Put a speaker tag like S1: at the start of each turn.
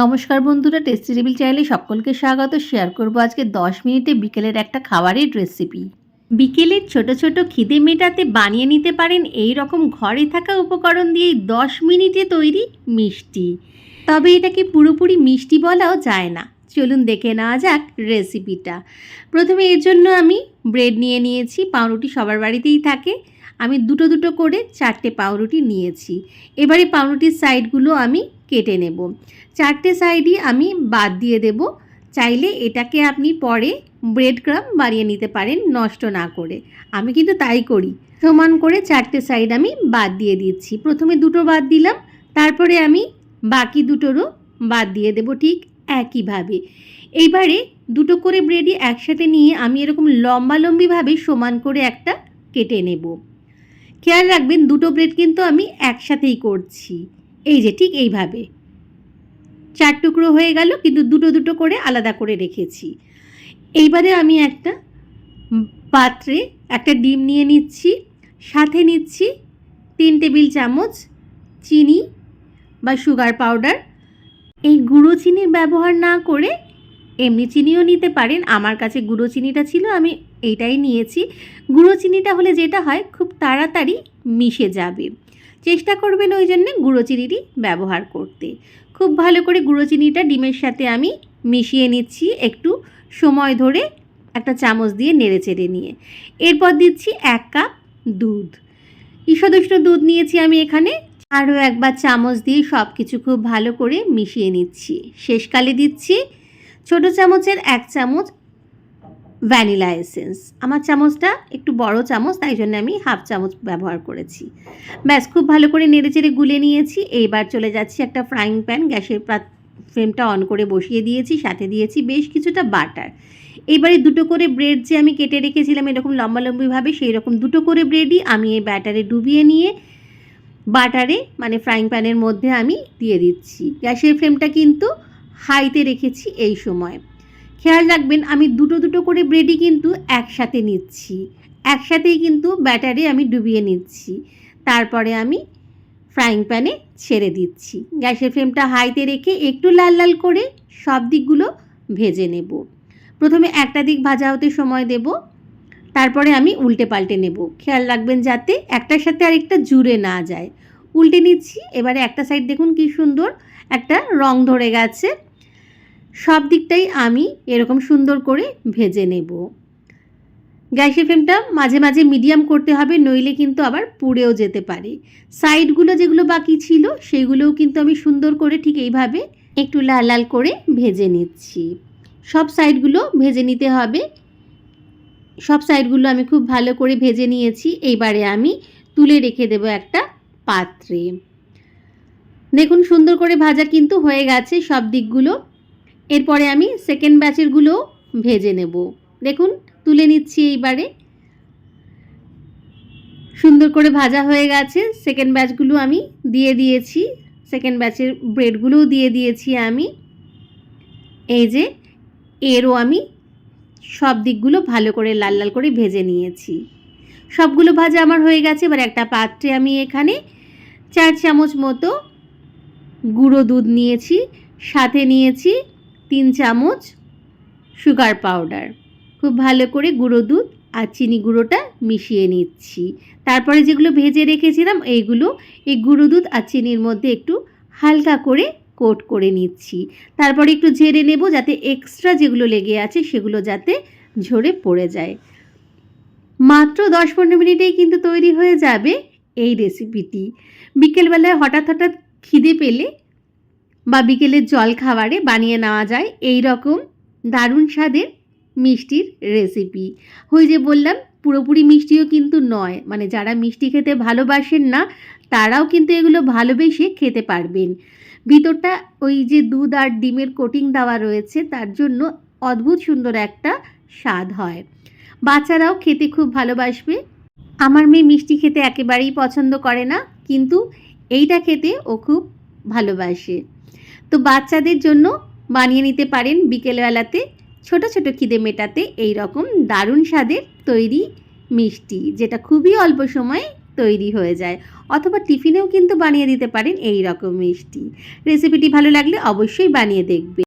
S1: নমস্কার বন্ধুরা tasty table চ্যানেলে সকলকে স্বাগত। শেয়ার করব আজকে দশ মিনিটে বিকেলের একটা খাবারের রেসিপি বিকেলের ছোট ছোট খিদে মেটাতে বানিয়ে নিতে পারেন এই রকম ঘরে থাকা উপকরণ দিয়েই দশ মিনিটে তৈরি মিষ্টি। তবে এটাকে পুরোপুরি মিষ্টি বলাও যায় না। চলুন দেখে নেওয়া যাক রেসিপিটা প্রথমে এর জন্য আমি ব্রেড নিয়ে নিয়েছি, পাউরুটি সবার বাড়িতেই থাকে। আমি দুটো দুটো করে চারটে পাউরুটি নিয়েছি। এবারে পাউরুটির সাইডগুলো আমি কেটে নেব। চারটে সাইডই আমি বাদ দিয়ে দেব। চাইলে এটাকে আপনি পরে ব্রেড ক্রাম বানিয়ে নিতে পারেন নষ্ট না করে। আমি কিন্তু তাই করি। সমান করে চারটে সাইড আমি বাদ দিয়ে দিচ্ছি। প্রথমে দুটো বাদ দিলাম। তারপরে আমি বাকি দুটোরও বাদ দিয়ে দেব ঠিক একইভাবে। এইবারে দুটো করে ব্রেডই একসাথে নিয়ে আমি এরকম লম্বালম্বিভাবে সমান করে একটা কেটে নেব। খেয়াল রাখবেন, দুটো ব্রেড কিন্তু আমি একসাথেই করছি। এই যে, ঠিক এইভাবে। চার টুকরো হয়ে গেল, কিন্তু দুটো দুটো করে আলাদা করে রেখেছি। এইবারে আমি একটা পাত্রে একটা ডিম নিয়ে নিচ্ছি, সাথে নিচ্ছি তিন টেবিল চামচ চিনি বা সুগার পাউডার এই গুঁড়ো চিনির ব্যবহার না করে এমনি চিনিও নিতে পারেন। আমার কাছে গুঁড়ো চিনিটা ছিল, আমি এইটাই নিয়েছি। গুঁড়ো চিনিটা হলে যেটা হয়, খুব তাড়াতাড়ি মিশে যাবে। চেষ্টা করবেন ওই জন্যে গুঁড়ো চিনিটি ব্যবহার করতে। খুব ভালো করে গুঁড়ো চিনিটা ডিমের সাথে আমি মিশিয়ে নিচ্ছি একটু সময় ধরে একটা চামচ দিয়ে নেড়ে চেড়ে নিয়ে। এরপর দিচ্ছি এক কাপ দুধ। ঈষদুষ্ণ দুধ নিয়েছি আমি এখানে। আরও একবার চামচ দিয়ে সব কিছু খুব ভালো করে মিশিয়ে নিচ্ছি। শেষকালে দিচ্ছি ছোট চামচের এক চামচ ভ্যানিলা এসেন্স। আমার চামচটা একটু বড় চামচ, তাই জন্য আমি হাফ চামচ ব্যবহার করেছি। ব্যাস, খুব ভালো করে নেড়েচেড়ে গুলে নিয়েছি। এইবার চলে যাচ্ছি একটা ফ্রাইং প্যান গ্যাসের ফ্লেমটা অন করে বসিয়ে দিয়েছি, সাথে দিয়েছি বেশ কিছুটা বাটার। এবারে দুটো করে ব্রেড যে আমি কেটে রেখেছিলাম এরকম লম্বালম্বিভাবে সেই রকম দুটো করে ব্রেডই আমি এই ব্যাটারে ডুবিয়ে নিয়ে বাটারে মানে ফ্রাইং প্যানের মধ্যে আমি দিয়ে দিচ্ছি। গ্যাসের ফ্লেমটা কিন্তু হাইতে রেখেছি এই সময়। খেয়াল রাখবেন, আমি দুটো দুটো করে ব্রেডই কিন্তু একসাথে নিচ্ছি। একসাথেই কিন্তু ব্যাটারে আমি ডুবিয়ে নিচ্ছি। তারপরে আমি ফ্রাইং প্যানে ছেড়ে দিচ্ছি। গ্যাসের ফ্লেমটা হাইতে রেখে একটু লাল লাল করে সব দিকগুলো ভেজে নেব। প্রথমে একটা দিক ভাজা হতে সময় দেব। তারপরে আমি উল্টে পাল্টে নেব। খেয়াল রাখবেন যাতে একটার সাথে আরেকটা জুড়ে না যায়। উল্টে নিচ্ছি, এবারে একটা সাইড দেখুন কি সুন্দর, একটা রং ধরে গেছে। সব দিকটাই আমি এরকম সুন্দর করে ভেজে নেব। গ্যাসের ফ্লেমটা মাঝে মাঝে মিডিয়াম করতে হবে, নইলে কিন্তু আবার পুড়েও যেতে পারে। সাইডগুলো যেগুলো বাকি ছিল, সেগুলোও কিন্তু আমি সুন্দর করে ঠিক এইভাবে একটু লাল লাল করে ভেজে নিচ্ছি। সব সাইডগুলো ভেজে নিতে হবে। সব সাইডগুলো আমি খুব ভালো করে ভেজে নিয়েছি। এইবারে আমি তুলে রেখে দেব একটা পাত্রে। দেখুন সুন্দর করে ভাজা কিন্তু হয়ে গেছে সব দিকগুলো। এরপরে আমি সেকেন্ড ব্যাচেরগুলো ভেজে নেব। দেখুন, তুলে নিচ্ছি এইবারে। সুন্দর করে ভাজা হয়ে গেছে। সেকেন্ড ব্যাচগুলো আমি দিয়ে দিয়েছি। সেকেন্ড ব্যাচের ব্রেডগুলোও দিয়ে দিয়েছি আমি। এই যে, এরও আমি সব দিকগুলো ভালো করে লাল লাল করে ভেজে নিয়েছি। সবগুলো ভাজা আমার হয়ে গেছে। এবার একটা পাত্রে আমি এখানে চার চামচ মতো গুঁড়ো দুধ নিয়েছি, সাথে নিয়েছি তিন চামচ সুগার পাউডার খুব ভালো করে গুঁড়ো দুধ আর চিনি গুঁড়োটা মিশিয়ে নিচ্ছি। তারপরে যেগুলো ভেজে রেখেছিলাম, এইগুলো এই গুঁড়ো দুধ আর চিনির মধ্যে একটু হালকা করে কোট করে নিচ্ছি। তারপরে একটু ঝেড়ে নেব যাতে এক্সট্রা যেগুলো লেগে আছে সেগুলো যাতে ঝরে পড়ে যায়। মাত্র দশ পনেরো মিনিটেই কিন্তু তৈরি হয়ে যাবে এই রেসিপিটি বিকেলবেলায় হঠাৎ হঠাৎ খিদে পেলে বা বিকেলের জল খাবারে বানিয়ে নেওয়া যায় এই রকম দারুণ স্বাদের মিষ্টির রেসিপি। ওই যে বললাম, পুরোপুরি মিষ্টিও কিন্তু নয়। মানে যারা মিষ্টি খেতে ভালোবাসেন না, তারাও কিন্তু এগুলো ভালোবেসে খেতে পারবেন। ভিতরটা ওই যে দুধ আর ডিমের কোটিং দেওয়া রয়েছে, তার জন্য অদ্ভুত সুন্দর একটা স্বাদ হয়। বাচ্চারাও খেতে খুব ভালোবাসবে। আমার মেয়ে মিষ্টি খেতে একেবারেই পছন্দ করে না, কিন্তু এইটা খেতে ও খুব ভালোবাসে। তো বাচ্চাদের জন্য বানিয়ে নিতে পারেন বিকেলবেলাতে ছোট ছোট খিদে মেটাতে এই রকম দারুণ স্বাদের তৈরি মিষ্টি, যেটা খুবই অল্প সময়ে তৈরি হয়ে যায়। অথবা টিফিনেও কিন্তু বানিয়ে দিতে পারেন এই রকম মিষ্টি। রেসিপিটি ভালো লাগলে অবশ্যই বানিয়ে দেখবে